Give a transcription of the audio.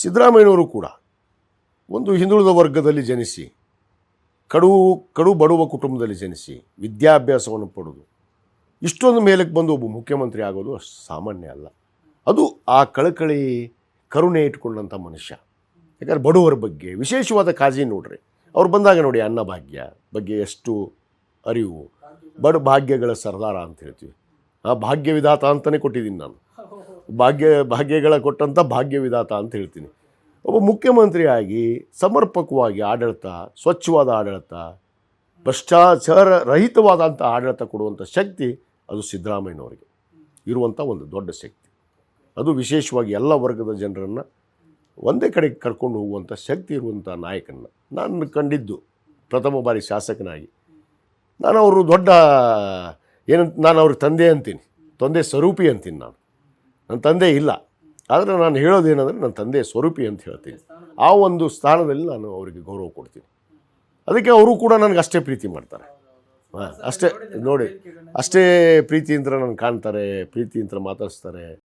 ಸಿದ್ದರಾಮಯ್ಯನವರು ಕೂಡ ಒಂದು ಹಿಂದುಳಿದ ವರ್ಗದಲ್ಲಿ ಜನಿಸಿ, ಕಡು ಕಡು ಬಡವ ಕುಟುಂಬದಲ್ಲಿ ಜನಿಸಿ ವಿದ್ಯಾಭ್ಯಾಸವನ್ನು ಪಡೆದು ಇಷ್ಟೊಂದು ಮೇಲಕ್ಕೆ ಬಂದು ಒಬ್ಬ ಮುಖ್ಯಮಂತ್ರಿ ಆಗೋದು ಸಾಮಾನ್ಯ ಅಲ್ಲ. ಅದು ಆ ಕಳಕಳಿ ಕರುಣೆ ಇಟ್ಕೊಂಡಂಥ ಮನುಷ್ಯ. ಯಾಕಂದ್ರೆ ಬಡವರ ಬಗ್ಗೆ, ವಿಶೇಷವಾದ ಕಾಳಜಿ ನೋಡ್ರಿ. ಅವ್ರು ಬಂದಾಗ ನೋಡಿ ಅನ್ನಭಾಗ್ಯ ಬಗ್ಗೆ ಎಷ್ಟು ಅರಿವು. ಬಡ ಭಾಗ್ಯಗಳ ಸರ್ದಾರ ಅಂತ ಹೇಳ್ತೀವಿ. ಆ ಭಾಗ್ಯ ವಿಧಾತ ಅಂತಲೇ ಕೊಟ್ಟಿದ್ದೀನಿ ನಾನು. ಭಾಗ್ಯ, ಭಾಗ್ಯಗಳ ಕೊಟ್ಟಂಥ ಭಾಗ್ಯ ವಿಧಾತ ಅಂತ ಹೇಳ್ತೀನಿ. ಒಬ್ಬ ಮುಖ್ಯಮಂತ್ರಿಯಾಗಿ ಸಮರ್ಪಕವಾಗಿ ಆಡಳಿತ, ಸ್ವಚ್ಛವಾದ ಆಡಳಿತ, ಭ್ರಷ್ಟಾಚಾರ ರಹಿತವಾದಂಥ ಆಡಳಿತ ಕೊಡುವಂಥ ಶಕ್ತಿ ಅದು ಸಿದ್ದರಾಮಯ್ಯನವರಿಗೆ ಇರುವಂಥ ಒಂದು ದೊಡ್ಡ ಶಕ್ತಿ. ಅದು ವಿಶೇಷವಾಗಿ ಎಲ್ಲ ವರ್ಗದ ಜನರನ್ನು ಒಂದೇ ಕಡೆಗೆ ಕರ್ಕೊಂಡು ಹೋಗುವಂಥ ಶಕ್ತಿ ಇರುವಂಥ ನಾಯಕನ ನಾನು ಕಂಡಿದ್ದು ಪ್ರಥಮ ಬಾರಿ ಶಾಸಕನಾಗಿ. ನಾನು ಅವರು ದೊಡ್ಡ, ಏನಂತ, ನಾನು ಅವ್ರ ತಂದೆ ಅಂತೀನಿ, ತಂದೆ ಸ್ವರೂಪಿ ಅಂತೀನಿ ನಾನು. ನನ್ನ ತಂದೆ ಇಲ್ಲ. ಆದರೆ ನಾನು ಹೇಳೋದೇನೆಂದರೆ ನನ್ನ ತಂದೆ ಸ್ವರೂಪಿ ಅಂತ ಹೇಳ್ತೀನಿ. ಆ ಒಂದು ಸ್ಥಾನದಲ್ಲಿ ನಾನು ಅವರಿಗೆ ಗೌರವ ಕೊಡ್ತೀನಿ. ಅದಕ್ಕೆ ಅವರು ಕೂಡ ನನಗೆ ಅಷ್ಟೇ ಪ್ರೀತಿ ಮಾಡ್ತಾರೆ. ಹಾಂ, ಅಷ್ಟೇ, ನೋಡಿ, ಅಷ್ಟೇ ಪ್ರೀತಿಯಿಂದ ನಾನು ಕಾಣ್ತಾರೆ, ಪ್ರೀತಿಯಿಂದ ಮಾತಾಡಿಸ್ತಾರೆ.